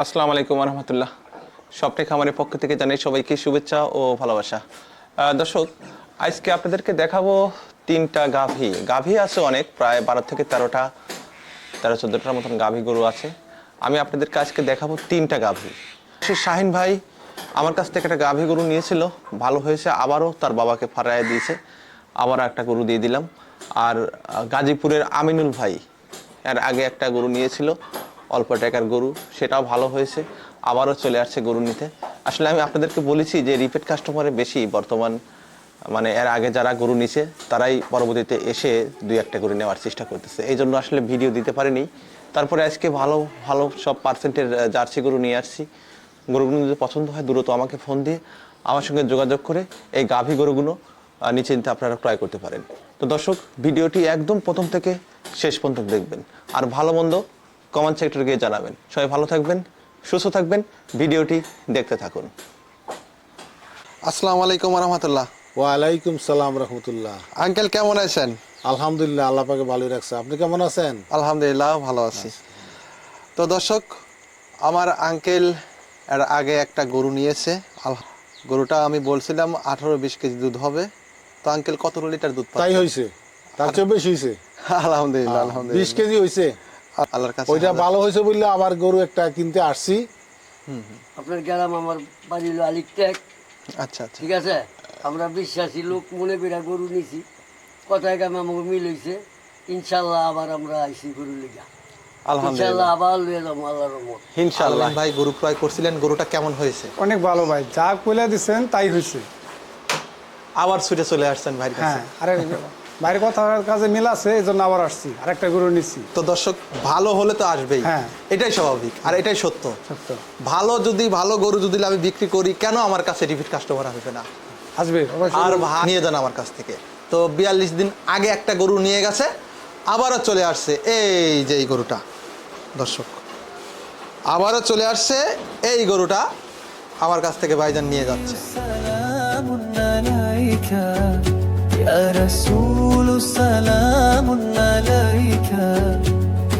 আসসালামু আলাইকুম রহমতুল্লাহ সবটাই খামারের পক্ষ থেকে জানাই সবাইকে শুভেচ্ছা ও ভালোবাসা। দর্শক, আজকে আপনাদেরকে দেখাবো তিনটা গাভী। গাভী আছে অনেক, প্রায় বারো থেকে তেরোটা, তেরো, চোদ্দোটার মতন গাভী গরু আছে। আমি আপনাদেরকে আজকে দেখাবো তিনটা গাভী। সে শাহিন ভাই আমার কাছ থেকে একটা গাভী গরু নিয়েছিল, ভালো হয়েছে, আবারও তার বাবাকে ফারায় দিয়েছে, আবারও একটা গরু দিয়ে দিলাম। আর গাজীপুরের আমিনুল ভাই, এর আগে একটা গরু নিয়েছিল অল্প টাকার গরু, সেটাও ভালো হয়েছে। আবারও চলে আসছে গরু নিতে। আসলে আমি আপনাদেরকে বলেছি যে রিপিট কাস্টমারে বেশি বর্তমান মানে এর আগে যারা গরু নিছে, তারাই পরবর্তীতে এসে দুই একটা গরু নেওয়ার চেষ্টা করতেছে। এই জন্য আসলে ভিডিও দিতে পারিনি। তারপরে আজকে ভালো ভালো সব পার্সেন্টের জার্সি গরু নিয়ে আসছি। গরুগুলো যদি পছন্দ হয়, দ্রুত আমাকে ফোন দিয়ে আমার সঙ্গে যোগাযোগ করে এই গাভী গরুগুলো নিশ্চিন্তে আপনারা ক্রয় করতে পারেন। তো দর্শক ভিডিওটি একদম প্রথম থেকে শেষ পর্যন্ত দেখবেন। আর ভালো মন্দ কমেন্ট সেক্টরে গিয়ে জানাবেন। সবাই ভালো থাকবেন সুস্থ থাকবেন ভিডিওটি দেখতে থাকুন। আসসালামু আলাইকুম রহমতুল্লাহ ওয়ালাইকুম সালাম রহমতুল্লাহ। আঙ্কেল কেমন আছেন? আলহামদুলিল্লাহ আল্লাহ পাকে ভালোই রাখছে। আপনি কেমন আছেন? আলহামদুলিল্লাহ ভালো আছি। তো দর্শক আমার আঙ্কেল এর আগে একটা গরু নিয়েছে। গরুটা আমি বলছিলাম আঠারো বিশ কেজি দুধ হবে। তো আঙ্কেল কত লিটার দুধ তাই হয়েছে তার চেয়ে বেশি হয়েছে আলহামদুলিল্লাহ আলহামদুলিল্লাহ বিশ আলহামদুলিল্লাহ। কেজি হয়েছে আল্লাহর কাছে ওইটা ভালো হয়েছে বললে আবার গরু একটা কিনতে আসছি। আপনার গ্রাম আমার বাড়ি হলো আলিকটেক। আচ্ছা আচ্ছা। ঠিক আছে? আমরা বিশ্বাসী লোক মনে বেড়া গরু নিছি। কথায় কামে আমাকে মিল হয়েছে ইনশাল্লাহ আবার আমরা আইসি গরু লিগা। ভাই গরু ক্রয় করছিলেন গরুটা কেমন হয়েছে? অনেক ভালো ভাই যা কইলা তাই হয়েছে আবার ছুটে চলে আসছেন ভাই কাছে। হ্যাঁ আরে বাইরে কথার কাজে মিল আছে এই জন্য আবার আসছি আরেকটা গরু নিচ্ছি। তো দর্শক ভালো হলে তো আসবেই। হ্যাঁ। এটাই স্বাভাবিক আর এটাই সত্য। সত্য। ভালো যদি ভালো গরু যদি আমি বিক্রি করি কেন আমার কাছে রিপিট কাস্টমার আসবে না? আসবে আর নিয়ে যান আমার কাছ থেকে। তো বিয়াল্লিশ দিন আগে একটা গরু নিয়ে গেছে আবারও চলে আসছে এই যে এই গরুটা। দর্শক আবারও চলে আসছে এই গরুটা আমার কাছ থেকে ভাইজান নিয়ে যাচ্ছে। يا رسول سلام عليك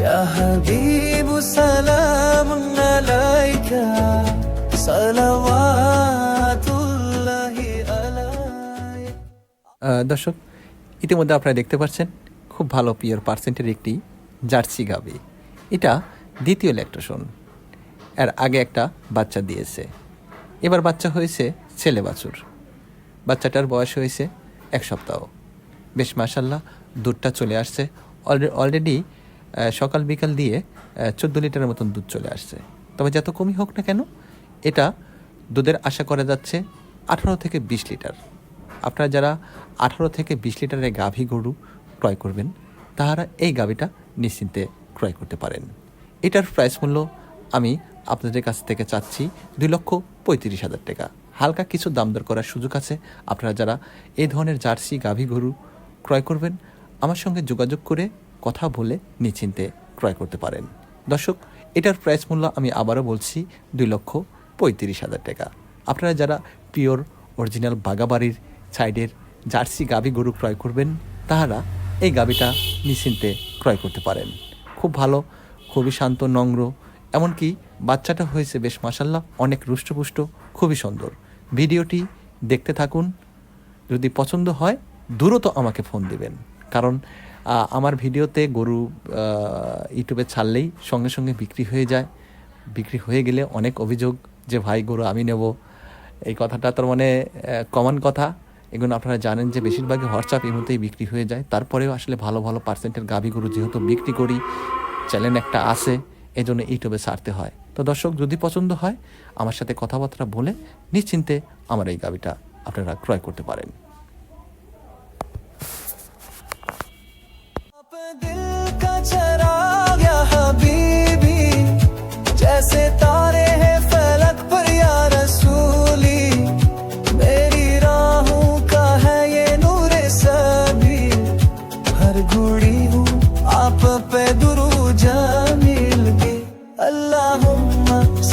يا حبيب سلام عليك صلوات الله عليك আহ, দর্শক ইতিমধ্যে আপনারা দেখতে পাচ্ছেন খুব ভালো পিওর পার্সেন্টের একটি জার্সি গাবি এটা দ্বিতীয় ল্যাকটেশন এর আগে একটা বাচ্চা দিয়েছে এবার বাচ্চা হয়েছে ছেলে বাছুর বাচ্চাটার বয়স হয়েছে এক সপ্তাহ। বেশ মাসাল্লাহ দুধটা চলে আসছে। অলরেডি সকাল বিকাল দিয়ে চোদ্দ লিটারের মতন দুধ চলে আসছে। তবে যত কমই হোক না কেন, এটা দুধের আশা করা যাচ্ছে আঠারো থেকে বিশ লিটার। আপনারা যারা আঠারো থেকে বিশ লিটারের গাভী গরু ক্রয় করবেন, তাহারা এই গাভীটা নিশ্চিন্তে ক্রয় করতে পারেন। এটার প্রাইস মূল্য আমি আপনাদের কাছ থেকে চাচ্ছি দুই লক্ষ পঁয়ত্রিশ হাজার টাকা। হালকা কিছু দাম দর করার সুযোগ আছে। আপনারা যারা এই ধরনের জার্সি, গাভী গরু ক্রয় করবেন, আমার সঙ্গে যোগাযোগ করে কথা বলে নিশ্চিন্তে ক্রয় করতে পারেন। দর্শক, এটার প্রাইস মূল্য আমি আবারও বলছি দুই লক্ষ পঁয়ত্রিশ হাজার টাকা। আপনারা যারা পিওর অরিজিনাল বাগাবাড়ির সাইডের জার্সি, গাভী গরু ক্রয় করবেন, তাহারা এই গাভীটা নিশ্চিন্তে ক্রয় করতে পারেন। খুব ভালো, খুবই শান্ত, নম্র, এমনকি বাচ্চাটা হয়েছে বেশ মাসাল্লাহ অনেক রুষ্টপুষ্ট, খুবই সুন্দর। ভিডিওটি দেখতে থাকুন। যদি পছন্দ হয়, দ্রুত আমাকে ফোন দিবেন। কারণ আমার ভিডিওতে গরু ইউটিউবে ছাড়লেই সঙ্গে সঙ্গে বিক্রি হয়ে যায়। বিক্রি হয়ে গেলে অনেক অভিযোগ যে, ভাই, গরু আমি নেব। এই কথাটা তার মানে কমন কথা। এগুলো আপনারা জানেন যে, বেশিরভাগই হোয়াটসঅ্যাপ এমনিতেই বিক্রি হয়ে যায়। তারপরেও আসলে ভালো ভালো পার্সেন্টের গাভী গরু যেহেতু বিক্রি করি, চ্যানেল একটা আছে এই জন্য ইউটিউবে ছাড়তে হয়। তো দর্শক যদি পছন্দ হয় আমার সাথে কথাবার্তা বলে নিশ্চিন্তে আমার এই গাভীটা আপনারা ক্রয় করতে পারেন आप दिल का चराग या हबीबी जैसे तारे हैं फलक पर या रसूली मेरी राहों का है ये नूर सभी हर घड़ी हूँ आप पे दुरू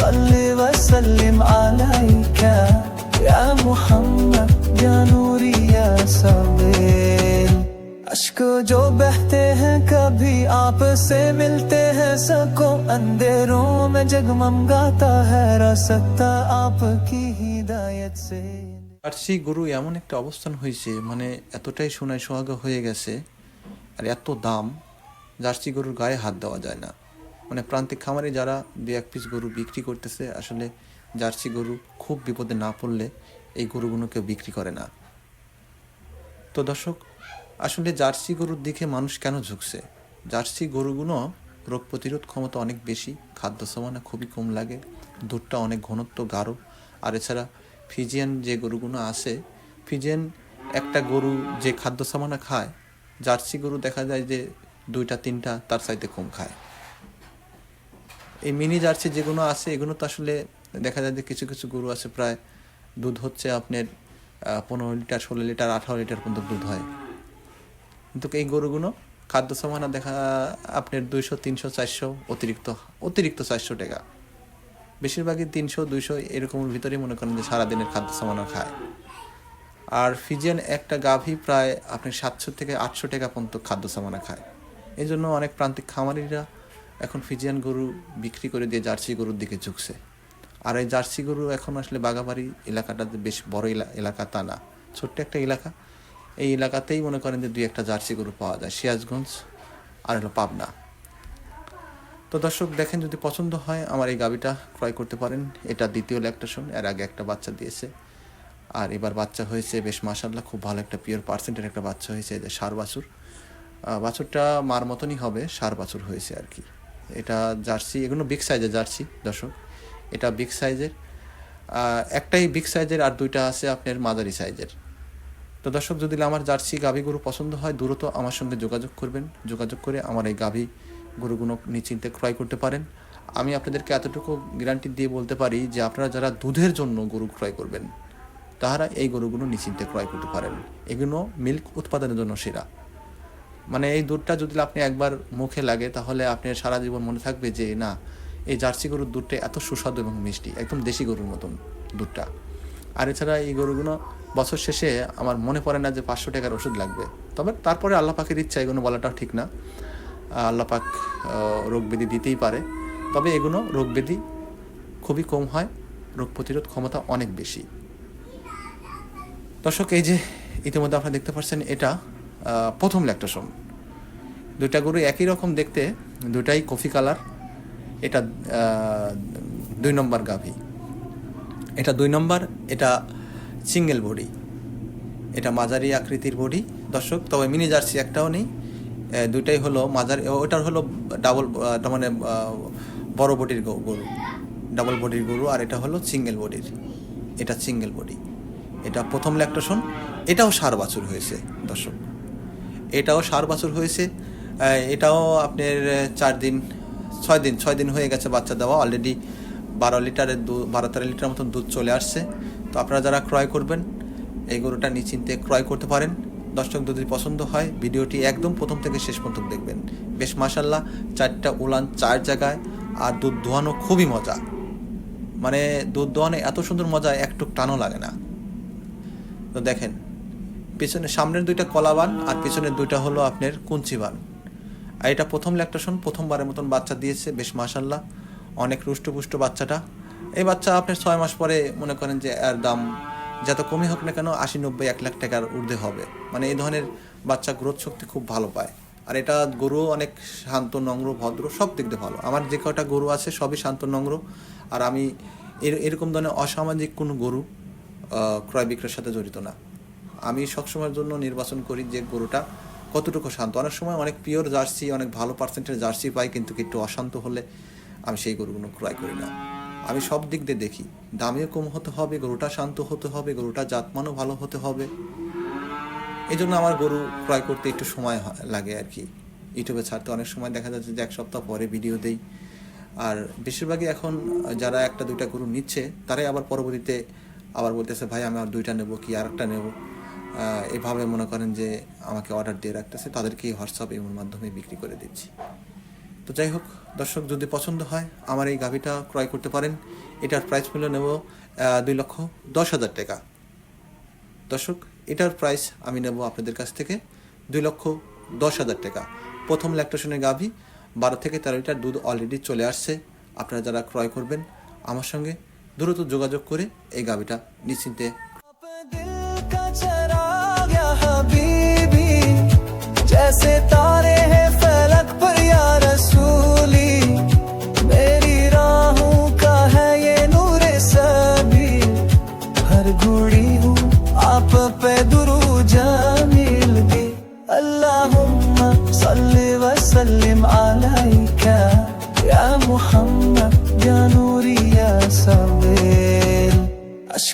صل وسلم عليك يا محمد يا نوري يا سبيل اشک جو بہتے ہیں کبھی آپ سے ملتے ہیں سکو اندھیروں میں جگممگاتا ہے راستہ آپ کی ہدایت سے আর সেই গরু এমন একটা অবস্থান হয়েছে মানে এতটাই সোনায় সোহাগা হয়ে গেছে আর এত দাম জার্সি গরুর গায়ে হাত দেওয়া যায় না মানে প্রান্তিক খামারে যারা দু এক পিস গরু বিক্রি করতেছে, আসলে জার্সি গরু খুব বিপদে না পড়লে এই গরুগুলো কেউ বিক্রি করে না। তো দর্শক, আসলে জার্সি গরুর দিকে মানুষ কেন ঝুঁকছে? জার্সি গরুগুলো রোগ প্রতিরোধ ক্ষমতা অনেক বেশি, খাদ্য সমানা খুবই কম লাগে, দুধটা অনেক ঘনত্ব, গাঢ়। আর এছাড়া ফিজিয়ান যে গরুগুলো আছে, ফিজিয়ান একটা গরু যে খাদ্য সামানা খায়, জার্সি গরু দেখা যায় যে দুইটা, তিনটা তার চাইতে কম খায়। এই মিনি জার্সি যেগুলো আছে, এগুলো তো আসলে দেখা যায় যে কিছু কিছু গরু আছে প্রায় দুধ হচ্ছে আপনার পনেরো লিটার, ষোলো লিটার, আঠারো লিটার পর্যন্ত দুধ হয়। কিন্তু এই গরুগুলো খাদ্য সমানা দেখা, আপনার দুইশো, তিনশো, চারশো অতিরিক্ত অতিরিক্ত চারশো টাকা। বেশিরভাগই তিনশো, দুইশো এরকমের ভিতরেই মনে করেন যে সারাদিনের খাদ্য সমানা খায়। আর ফিজিয়ান একটা গাভী প্রায় আপনি সাতশো থেকে আটশো টাকা পর্যন্ত খাদ্য সামানা খায়। এই জন্য অনেক প্রান্তিক খামারিরা এখন ফিজিয়ান গরু বিক্রি করে দিয়ে জার্সি গরুর দিকে ঝুঁকছে। আর এই জার্সি গরু এখন আসলে বাগাবাড়ি এলাকাটা বেশ বড় এলা- এলাকা তা না, ছোট্ট একটা এলাকা। এই এলাকাতেই মনে করেন যে দুই একটা জার্সি গরু পাওয়া যায়, সিরাজগঞ্জ আর হলো পাবনা। তো দর্শক, দেখেন যদি পছন্দ হয় আমার এই গাবিটা ক্রয় করতে পারেন। এটা দ্বিতীয় ল্যাকটেশন এর আগে একটা বাচ্চা দিয়েছে। আর এবার বাচ্চা হয়েছে বেশ মাসাল্লাহ খুব ভালো একটা পিওর পার্সেন্টের একটা বাচ্চা হয়েছে যে সার বাছুর। বাছুরটা মার মতনই হবে, সার বাছুর হয়েছে আর কি। এটা জার্সি, এগুলো বিগ সাইজের জার্সি, দর্শক। এটা বিগ সাইজের একটাই বিগ সাইজের আর দুইটা আছে আপনার মাঝারি সাইজের তো দর্শক, যদি আমার জার্সি গাভী গরু পছন্দ হয়, দ্রুত আমার সঙ্গে যোগাযোগ করবেন। যোগাযোগ করে আমার এই গাভী গরুগুলো নিশ্চিন্তে ক্রয় করতে পারেন। আমি আপনাদেরকে এতটুকু গ্যারান্টি দিয়ে বলতে পারি যে, আপনারা যারা দুধের জন্য গরু ক্রয় করবেন, তাহারা এই গরুগুলো নিশ্চিন্তে ক্রয় করতে পারেন। এগুলো মিল্ক উৎপাদনের জন্য সেরা। মানে এই দুধটা যদি আপনি একবার মুখে লাগে তাহলে আপনার সারা জীবন মনে থাকবে যে না এই জার্সি গরুর দুধটা এত সুস্বাদু এবং মিষ্টি একদম দেশি গরুর মতন দুধটা। আর এছাড়া এই গরুগুলো বছর শেষে আমার মনে পড়ে না যে পাঁচশো টাকার ওষুধ লাগবে। তবে তারপরে আল্লাহ পাকের ইচ্ছা এগুলো বলাটাও ঠিক না। আহ, আল্লাহ পাক আহ, রোগ ব্যাধি দিতেই পারে। তবে এগুলো রোগ ব্যাধি খুবই কম হয় রোগ প্রতিরোধ ক্ষমতা অনেক বেশি। দর্শক এই যে ইতিমধ্যে আপনারা দেখতে পাচ্ছেন এটা প্রথম ল্যাকটেশন দুইটা গরু একই রকম দেখতে দুটাই কফি কালার এটা দুই নম্বর গাভী। এটা দুই নম্বর, এটা সিঙ্গেল বডি এটা মাঝারি আকৃতির বডি দর্শক, তবে মিনি জার্সি একটাও নেই। দুইটাই হলো মাঝারি ওটার হলো ডাবল তার মানে বড় বডির গরু। ডাবল বডির গরু, আর এটা হলো সিঙ্গেল বডির এটা সিঙ্গেল বডি এটা প্রথম ল্যাকটেশন এটাও সার বাছুর হয়েছে, দর্শক। এটাও সার বাছুর হয়েছে। এটাও আপনার চার দিন, ছয় দিন ছয় দিন হয়ে গেছে বাচ্চা দেওয়া। অলরেডি বারো লিটারের দুধ বারো তেরো লিটার মতন দুধ চলে আসছে। তো আপনারা যারা ক্রয় করবেন, এই গরুটা নিশ্চিন্তে ক্রয় করতে পারেন। দর্শক, যদি পছন্দ হয়, ভিডিওটি একদম প্রথম থেকে শেষ পর্যন্ত দেখবেন। বেশ মাসাল্লাহ চারটা উলান চার জায়গায়, আর দুধ দোয়ানো খুবই মজা। মানে দুধ দোয়ানো এত সুন্দর মজা একটু টানও লাগে না। তো দেখেন পেছনে সামনের দুইটা কলাবান আর পেছনের দুইটা হলো আপনার কুঞ্চিবান আর এটা প্রথম ল্যাকটেশন প্রথমবারের মতন বাচ্চা দিয়েছে, বেশ মাসাল্লাহ অনেক রুষ্টপুষ্ট বাচ্চাটা। এই বাচ্চা আপনার ছয় মাস পরে মনে করেন যে এর দাম যত কমই হোক না কেন আশি, নব্বই, এক লাখ টাকার ঊর্ধ্বে হবে। মানে এই ধরনের বাচ্চা গ্রোথ শক্তি খুব ভালো পায়। আর এটা গরু অনেক শান্ত, নম্র, ভদ্র, সব দিক দিয়ে ভালো। আমার যে কটা গরু আছে সবই শান্ত, নম্র। আর আমি এর- এরকম ধরনের অসামাজিক কোনো গরু ক্রয় বিক্রয়ের সাথে জড়িত না। আমি সবসময়ের জন্য নির্বাচন করি যে গরুটা কতটুকু শান্ত। অনেক সময় অনেক পিওর জার্সি অনেক ভালো পার্সেন্টের জার্সি পাই কিন্তু একটু অশান্ত হলে আমি সেই গরুগুলো ক্রয় করি না। আমি সব দিক দিয়ে দেখি। দামিও কম হতে হবে, গরুটা শান্ত হতে হবে গরুটা জাতমানও ভালো হতে হবে। এই জন্য আমার গরু ক্রয় করতে একটু সময় লাগে আর কি। ইউটিউবে ছাড়তে অনেক সময় দেখা যাচ্ছে যে এক সপ্তাহ পরে ভিডিও দেই। আর বেশিরভাগই এখন যারা একটা দুইটা গরু নিচ্ছে, তারাই আবার পরবর্তীতে আবার বলতেছে, ভাই, আমি আর দুইটা নেব কি? আর একটা নেব? এভাবে মনে করেন যে আমাকে অর্ডার দিয়ে রাখতেছে তাদেরকে হোয়াটসঅ্যাপ এর মাধ্যমে বিক্রি করে দিচ্ছি। তো যাই হোক, দর্শক, যদি পছন্দ হয়, আমার এই গাভিটা ক্রয় করতে পারেন। এটার প্রাইস মূল্য নেব দুই লক্ষ দশ হাজার টাকা। দর্শক, এটার প্রাইস আমি নেব আপনাদের কাছ থেকে দুই লক্ষ দশ হাজার টাকা। প্রথম ল্যাকটেশনের গাভী, বারো থেকে তেরো লিটার দুধ অলরেডি চলে আসছে। আপনারা যারা ক্রয় করবেন, আমার সঙ্গে দ্রুত যোগাযোগ করে এই গাভীটা নিশ্চিন্তে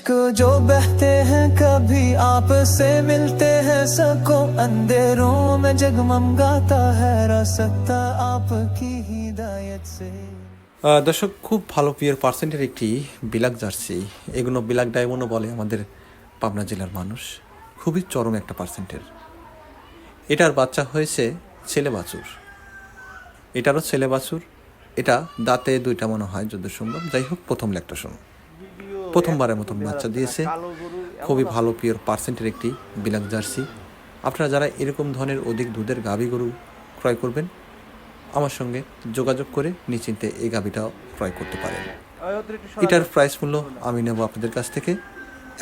अश्क जो बहते हैं कभी आप से मिलते हैं सको अंधेरों में जगमगाता है रास्ता आपकी हिदायत से আহ, দর্শক খুব ভালো পিয়ার পার্সেন্টের একটি বিলাক জার্সি এগুলো বিলাক ডায়মন্ডও বলে আমাদের পাবনা জেলার মানুষ খুবই চরম একটা পার্সেন্টের এটার বাচ্চা হয়েছে ছেলে বাছুর এটারও ছেলে বাছুর এটা দাঁতে দুইটা মনে হয় যত সম্ভব যাই হোক প্রথম ল্যাকটেশন প্রথমবারের মতন বাচ্চা দিয়েছে। খুবই ভালো পিওর পার্সেন্টের একটি বিলাক জার্সি। আপনারা যারা এরকম ধরনের অধিক দুধের গাভী গরু ক্রয় করবেন আমার সঙ্গে যোগাযোগ করে নিশ্চিন্তে এই গাভীটাও ক্রয় করতে পারেন। এটার প্রাইস মূল্য আমি নেব আপনাদের কাছ থেকে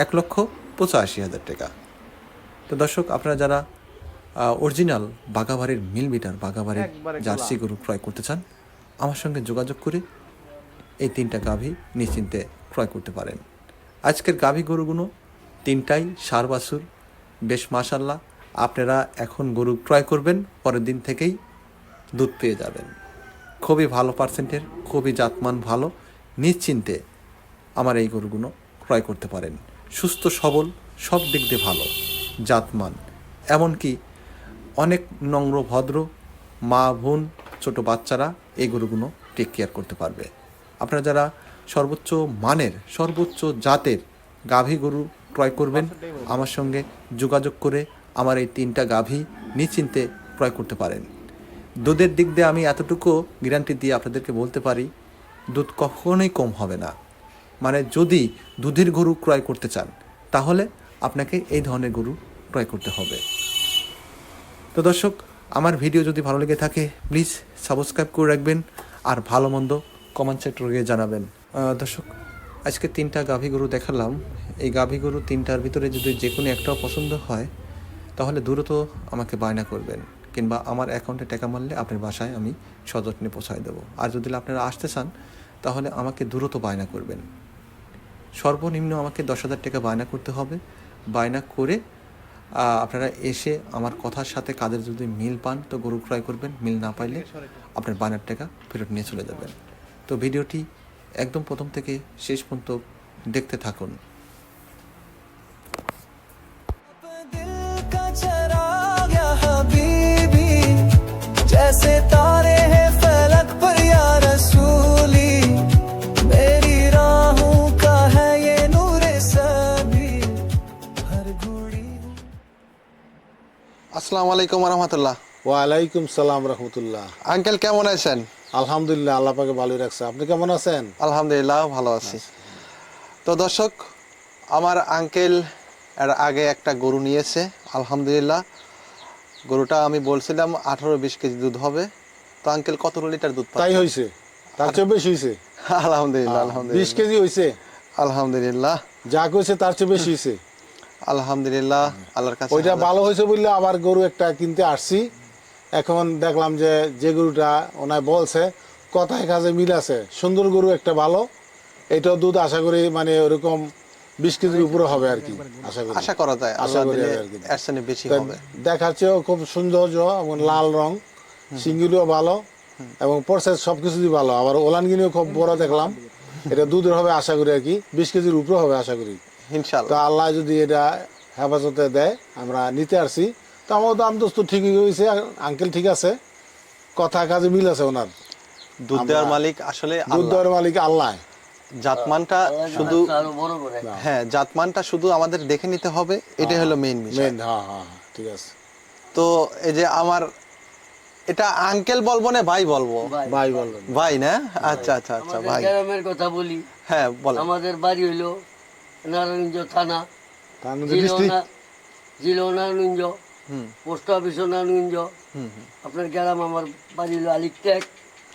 এক লক্ষ পঁচাশি হাজার টাকা। তো দর্শক আপনারা যারা অরিজিনাল বাগাবাড়ির মিল মিটার বাগাবাড়ির জার্সি গরু ক্রয় করতে চান আমার সঙ্গে যোগাযোগ করে এই তিনটা গাভী নিশ্চিন্তে ক্রয় করতে পারেন। আজকের গাভী গরুগুলো তিনটাই সার বাছুর। বেশ মাশাল্লাহ, আপনারা এখন গরু ক্রয় করবেন, পরের দিন থেকেই দুধ পেয়ে যাবেন। খুবই ভালো পার্সেন্টের, খুবই জাতমান ভালো, নিশ্চিন্তে আমার এই গরুগুলো ক্রয় করতে পারেন। সুস্থ, সবল, সব দিক দিয়ে ভালো, জাতমান। এমনকি অনেক নম্র, ভদ্র মা, বোন, ছোট বাচ্চারা এই গরুগুলো টেক কেয়ার করতে পারবে। আপনারা যারা সর্বোচ্চ মানের, সর্বোচ্চ জাতের গাভী গরু ক্রয় করবেন, আমার সঙ্গে যোগাযোগ করে আমার এই তিনটা গাভী নিশ্চিন্তে ক্রয় করতে পারেন। দুধের দিক দিয়ে আমি এতটুকু গ্যারান্টি দিয়ে আপনাদেরকে বলতে পারি, দুধ কখনোই কম হবে না। মানে যদি দুধের গরু ক্রয় করতে চান, তাহলে আপনাকে এই ধরনের গরু ক্রয় করতে হবে। তো দর্শক, আমার ভিডিও যদি ভালো লেগে থাকে প্লিজ সাবস্ক্রাইব করে রাখবেন, আর ভালো মন্দ কমেন্ট সেক্টরে জানাবেন। দর্শক, আজকে তিনটা গাভী গরু দেখালাম। এই গাভী গরু তিনটার ভিতরে যদি যে কোনো একটাও পছন্দ হয়, তাহলে দ্রুত আমাকে বায়না করবেন, কিংবা আমার অ্যাকাউন্টে টাকা মারলে আপনার বাসায় আমি সযত্নে পৌঁছায় দেবো। আর যদি আপনারা আসতে চান, তাহলে আমাকে দ্রুত বায়না করবেন। সর্বনিম্ন আমাকে দশ হাজার টাকা বায়না করতে হবে। বায়না করে আপনারা এসে আমার কথার সাথে কাদের যদি মিল পান, তো গরু ক্রয় করবেন। মিল না পাইলে আপনার বায়নার টাকা ফেরত নিয়ে চলে যাবেন। তো ভিডিওটি একদম প্রথম থেকে শেষ পর্যন্ত দেখতে থাকুন। আসসালামু আলাইকুম রহমতুল্লাহ। ওয়ালাইকুম সালাম রহমতুল্লাহ। আঙ্কেল কেমন আছেন? আলহামদুলিল্লাহ আল্লাহ পাকে ভালোই রাখছে। আপনি কেমন আছেন? আলহামদুলিল্লাহ ভালো আছি। তো দর্শক আমার আঙ্কেল এর আগে একটা গরু নিয়েছে আলহামদুলিল্লাহ। গরুটা আমি বলছিলাম আঠারো বিশ কেজি দুধ হবে। তো আঙ্কেল কত লিটার দুধ তাই হয়েছে তার চেয়ে বেশি হয়েছে আলহামদুলিল্লাহ বিশ কেজি হয়েছে আলহামদুলিল্লাহ। যা কইছে তার চেয়ে বেশি হয়েছে আলহামদুলিল্লাহ আল্লাহর কাছে ওইটা ভালো হয়েছে বললে আবার গরু একটা কিনতে আসছি। এখন দেখলাম যে যে গরুটা ওনায় বলছে কথায় কাজে মিল আছে। সুন্দর গরু একটা ভালো এটাও দুধ আশা করি মানে ওরকম বিশ কেজির উপরে হবে আর কি আশা করি। আশা করা যায় আশা করি বেশি হবে। দেখার চেয়েও খুব সৌন্দর্য এবং লাল রং সিঙ্গুলিও ভালো এবং প্রসেস সবকিছুই ভালো। আবার ওলানগিনিও খুব বড় দেখলাম এটা দুধের হবে আশা করি আর কি বিশ কেজির উপরে হবে আশা করি। ইনশাআল্লাহ। তো আল্লাহ যদি এটা হেফাজতে দেয় আমরা নিতে আসছি তো আমার দাম দোস্ত ঠিকই হয়েছে আঙ্কেল ঠিক আছে। কথা কাজে মিল আছে ওনার। দুধ দেওয়ার মালিক আসলে দুধ দেওয়ার মালিক আল্লাহ। জাতমানটা শুধু হ্যাঁ জাতমানটা শুধু আমাদের দেখে নিতে হবে এটাই হলো মেইন বিষয়। হ্যাঁ হ্যাঁ ঠিক আছে। তো এই যে আমার এটা আঙ্কেল বলব না ভাই বলব? ভাই। বলবেন। ভাই না? আচ্ছা আচ্ছা আচ্ছা ভাই। গ্রামের কথা বলি। হ্যাঁ বলেন। আমাদের বাড়ি হইল নারায়ণগঞ্জ থানা। ডিস্ট্রিক্ট জিলো নারায়ণগঞ্জ। পোস্ট অফিস নানুগঞ্জ আপনার গ্রাম আমার বাড়ি হলো আলিকটেক।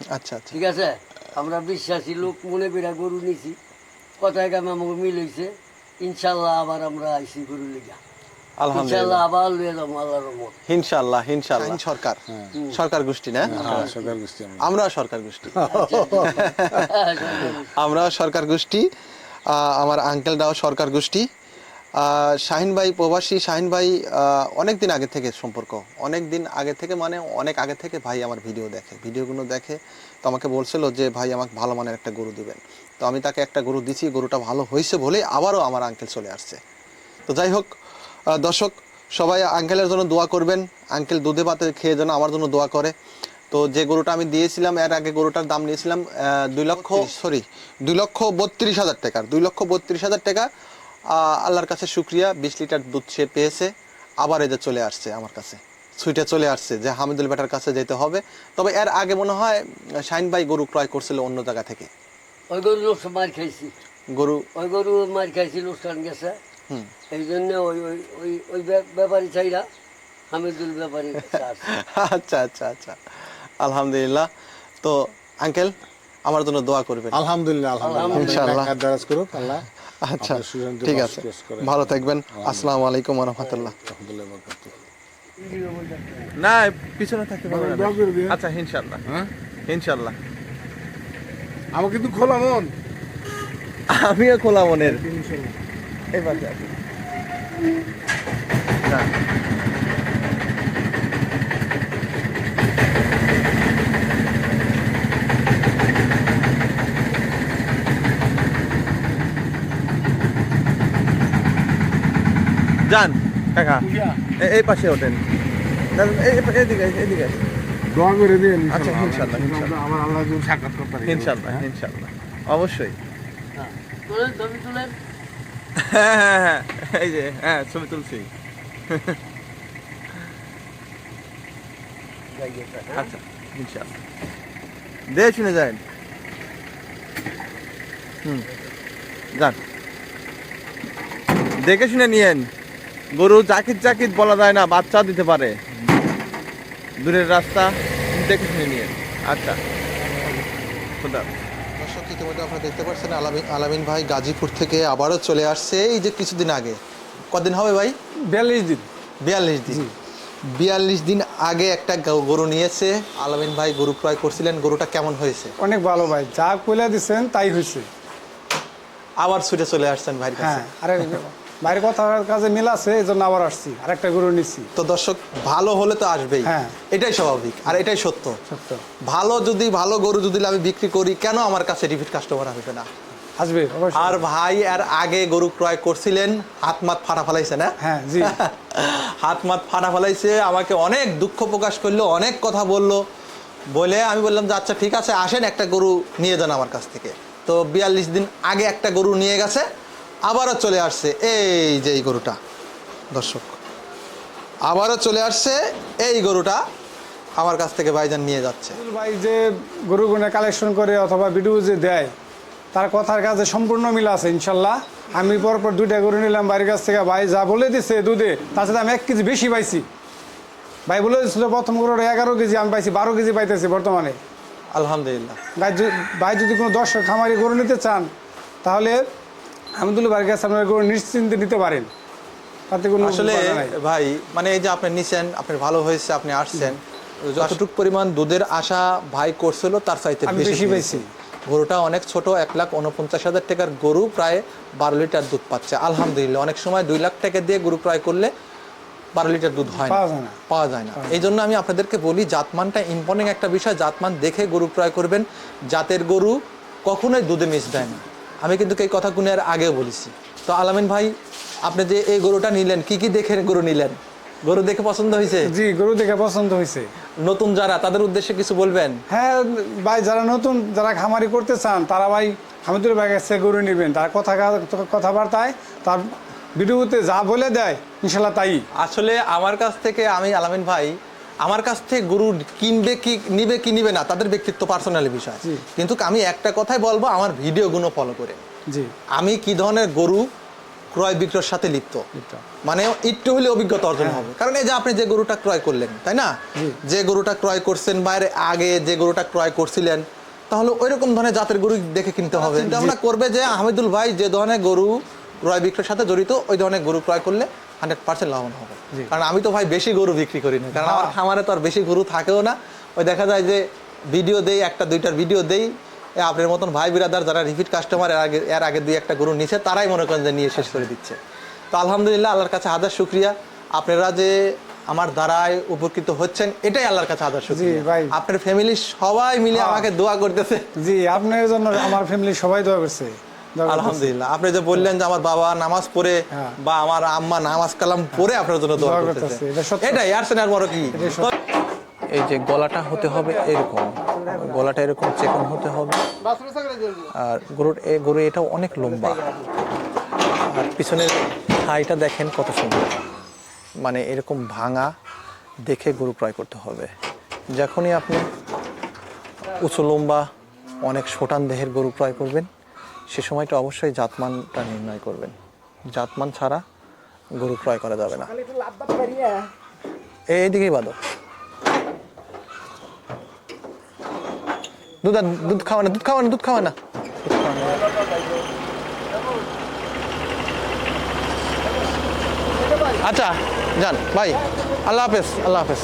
আচ্ছা আচ্ছা। ঠিক আছে? আমরা বিশ্বাসী লোক মনে করে গরু নিছি। কথায় কামে আমাকে মিল হয়েছে ইনশাল্লাহ আবার আমরা আইসি গরু লিগা ইনশাল্লাহ আবার লুয়ে যাব আল্লাহর রহমত। ইনশাআল্লাহ ইনশাআল্লাহ সরকার। সরকার গোষ্ঠী না? হ্যাঁ সরকার গোষ্ঠী আমরা। সরকার গোষ্ঠী। আমরা সরকার গোষ্ঠী। আহ, আমার আঙ্কেলরাও সরকার গোষ্ঠী। শাহিন ভাই প্রবাসী শাহিন ভাই অনেক দিন আগে থেকে সম্পর্ক। অনেক দিন আগে থেকে মানে অনেক আগে থেকে ভাই আমার ভিডিও দেখে। ভিডিওগুলো দেখে তো আমাকে বলছিল যে ভাই আমাকে ভালো মানের একটা গরু দিবেন। তো আমি তাকে একটা গরু দিছি গরুটা ভালো হয়েছে বলে আবারও আমার আঙ্কেল চলে আসছে। তো যাই হোক দর্শক সবাই আঙ্কেলের জন্য দোয়া করবেন। আঙ্কেল দুধে পাতে খেয়ে যেন আমার জন্য দোয়া করে। তো যে গরুটা আমি দিয়েছিলাম এর আগে গরুটার দাম নিয়েছিলাম দুই লক্ষ সরি দুই লক্ষ বত্রিশ হাজার টাকার। দুই লক্ষ বত্রিশ হাজার টাকা আল্লাহর কাছে শুক্রিয়া বিশ লিটার দুধ সে পেয়েছে আবার এদের চলে আসছে আমার কাছে। সুইটে চলে আসছে যে হামিদুল বেটার কাছে যেতে হবে। তবে এর আগে মনে হয় শাইন ভাই গরু ক্রয় করছিল অন্য জায়গা থেকে। ওই গরু মার খাইছি। গরু? ওই গরু মার খাইছি লোকসান গেছে। হুম। এই জন্য ওই ওই ওই ওই ব্যাপ- ব্যাপারী চাইরা হামিদুল ব্যাপারী আচ্ছা আচ্ছা আচ্ছা। আলহামদুলিল্লাহ। তো আঙ্কেল? আমার জন্য দোয়া করবেন। আলহামদুলিল্লাহ আলহামদুলিল্লাহ। ইনশাআল্লাহ। দারাজ করুক আল্লাহ আচ্ছা ঠিক আছে। ভালো থাকবেন। আসসালামু আলাইকুম রহমতুল্লাহ। আলহামদুলিল্লাহ বারাকাতুহু। না পিছনে থাকতে পারবেন দোয়া করে আচ্ছা ইনশাআল্লাহ। ইনশাআল্লাহ। আমার কিন্তু খোলা মন। আমিও খোলা মনের। এবার। না। যান কাকা এই পাশে ওঠেন। না, এই- এই- এদিকে এদিকে। দোয়া করে দিন আচ্ছা, ইনশাআল্লাহ, ইনশাআল্লাহ। আমার আল্লাহ সাক্ষাৎ করতে ইনশাল্লাহ ইনশাল্লাহ। অবশ্যই। হ্যাঁ। ছবি হ্যাঁ হ্যাঁ হ্যাঁ এই যে হ্যাঁ ছবি তুলছি। আচ্ছা ইনশাল্লাহ। শুনে যান। হুম যান। দেখে শুনে নিয়েন। গরু জাকিত জাকিত বলা যায় না বাচ্চা দিতে পারে। দূরের রাস্তা দেখে শুনে নিয়েন। আচ্ছা। খুদা। দর্শক ইতিমধ্যে আপনারা দেখতে পাচ্ছেন আলামিন আলামিন ভাই গাজীপুর থেকে আবারও চলে আসছে। এই যে কিছুদিন আগে কদিন হবে ভাই? বিয়াল্লিশ দিন। বিয়াল্লিশ দিন। বিয়াল্লিশ দিন আগে একটা গরু- গরু নিয়েছে। আলামিন ভাই গরু ক্রয় করছিলেন। গরুটা কেমন হয়েছে? অনেক ভালো ভাই। যা কইলা দিচ্ছেন তাই হয়েছে আবার ছুটে চলে আসছেন ভাই হ্যাঁ আরে বাইরের কথার কাজে মিল আছে এই জন্য আবার আসছি আর একটা গরু নিচ্ছি। তো দর্শক ভালো হলে তো আসবেই। হ্যাঁ। এটাই স্বাভাবিক আর এটাই সত্য। সত্য। ভালো যদি ভালো গরু যদি আমি বিক্রি করি কেন আমার কাছে রিপিট কাস্টমার আসবে না? আসবে আর ভাই আর আগে গরু ক্রয় করছিলেন হাত মাত ফাটা ফেলাইছে না? হ্যাঁ জি। হাত মাত ফাটা ফেলাইছে আমাকে অনেক দুঃখ প্রকাশ করল অনেক কথা বলল। বলে আমি বললাম যে আচ্ছা ঠিক আছে আসেন একটা গরু নিয়ে যান আমার কাছ থেকে। তো বিয়াল্লিশ দিন আগে একটা গরু নিয়ে গেছে আবারও চলে আসছে এই যে এই গরুটা দর্শক। আবারও চলে আসছে এই গরুটা আমার কাছ থেকে ভাইজান নিয়ে যাচ্ছে। ভাই যে গরুগুনে কালেকশন করে অথবা ভিডিও যে দেয় তার কথার কাজে সম্পূর্ণ মিল আছে ইনশাল্লাহ। আমি পরপর দুইটা গরু নিলাম বাড়ির কাছ থেকে ভাই যা বলে দিছে দুধে তার সাথে আমি এক কেজি বেশি পাইছি। ভাই বলে দিচ্ছিল প্রথম গরুর এগারো কেজি আমি পাইছি বারো কেজি পাইতেছি বর্তমানে। আলহামদুলিল্লাহ। ভাই যদি- ভাই যদি কোনো দর্শক খামারি গরু নিতে চান তাহলে আহমদুল্লাহ বাড়ির কাছে আপনার গরু নিশ্চিন্তে নিতে পারেন। তাতে কোনো আসলে ভাই মানে এই যে আপনি নিছেন আপনার ভালো হয়েছে আপনি আসছেন যতটুকু পরিমাণ দুধের আশা ভাই করছিল তার চাইতে বেশি পেয়েছি। গরুটা অনেক ছোট এক লাখ উনপঞ্চাশ হাজার টাকার গরু প্রায় বারো লিটার দুধ পাচ্ছে। আলহামদুলিল্লাহ অনেক সময় দুই লাখ টাকা দিয়ে গরু ক্রয় করলে বারো লিটার দুধ হয় না। পাওয়া যায় না। পাওয়া যায় না। এই জন্য আমি আপনাদেরকে বলি জাতমানটা ইম্পর্টেন্ট একটা বিষয় জাতমান দেখে গরু ক্রয় করবেন। জাতের গরু কখনোই দুধে মিস দেয় না। আমি কিন্তু এই কথা গুনে আর আগেও বলেছি। তো আলামিন ভাই আপনি যে এই গরুটা নিলেন কি কি দেখে গরু নিলেন? গরু দেখে পছন্দ হয়েছে জি গরু দেখে পছন্দ হয়েছে নতুন যারা তাদের উদ্দেশ্যে কিছু বলবেন? হ্যাঁ ভাই যারা নতুন যারা খামারি করতে চান তারা ভাই হামিদুল ভাই কাছে গরু নেবেন। তার কথা কথাবার্তায় তার ভিডিওতে যা বলে দেয় ইনশাল্লাহ তাই। আসলে আমার কাছ থেকে আমি আলামিন ভাই আমার কাছ থেকে গরু কিনবে কি নিবে কি নিবে না তাদের ব্যক্তিত্ব পার্সোনালি বিষয়। কিন্তু আমি একটা কথাই বলব আমার ভিডিওগুলো ফলো করে। জি। আমি কি ধরনের গরু ক্রয় বিক্রয়ের সাথে লিপ্ত? লিপ্ত। মানে একটু হলে অভিজ্ঞতা অর্জন হবে। কারণ এই যে আপনি যে গরুটা ক্রয় করলেন তাই না? যে গরুটা ক্রয় করছেন বাইরে আগে যে গরুটা ক্রয় করছিলেন তাহলে ওই রকম ধরনের জাতের গরু দেখে কিনতে হবে। চিন্তা ভাবনা করবে যে আহমেদুল ভাই যে ধরনের গরু ক্রয় বিক্রয়ের সাথে জড়িত ওই ধরনের গরু ক্রয় করলে হান্ড্রেড পার্সেন্ট লাভবান হবে। কারণ আমি তো ভাই বেশি গরু বিক্রি করি না। কারণ আমার খামারে তো আর বেশি গরু থাকেও না। ওই দেখা যায় যে ভিডিও দেই একটা দুইটার ভিডিও দেই। আপনার মতন ভাই বিরাদার যারা রিপিট কাস্টমার এর আগে এর আগে দুই একটা গরু নিছে তারাই মনে করেন যে নিয়ে শেষ করে দিচ্ছে। তো আলহামদুলিল্লাহ আল্লাহর কাছে হাজার শুক্রিয়া। আপনারা যে আমার দ্বারায় উপকৃত হচ্ছেন এটাই আল্লাহর কাছে হাজার শুক্রিয়া। ভাই। আপনার ফ্যামিলি সবাই মিলে আমাকে দোয়া করতেছে। জি আপনার জন্য আমার ফ্যামিলি সবাই দোয়া করছে। আলহামদুলিল্লাহ। আপনি যে বললেন যে আমার বাবা নামাজ পড়ে হ্যাঁ। বা আমার আম্মা নামাজ কালাম পড়ে আপনার জন্য দোয়া করতেছে। এটাই আর সেনার বড় কি? এই যে গলাটা হতে হবে এরকম। গলাটা এরকম চেকন হতে হবে। আর গরুর এ গরু এটাও অনেক লম্বা। আর পিছনের হাইটা দেখেন কত সুন্দর। মানে এরকম ভাঙা দেখে গরু ক্রয় করতে হবে। যখনই আপনি উঁচু লম্বা অনেক সোটান দেহের গরু ক্রয় করবেন সে সময়টা অবশ্যই জাতমানটা নির্ণয় করবেন। জাতমান ছাড়া গরু ক্রয় করা যাবে না। এইদিকেই বাদক দুধ দুধ খাওয়া না দুধ খাওয়া না দুধ খাওয়া না। আচ্ছা যান ভাই। আল্লাহ হাফেজ আল্লাহ হাফেজ।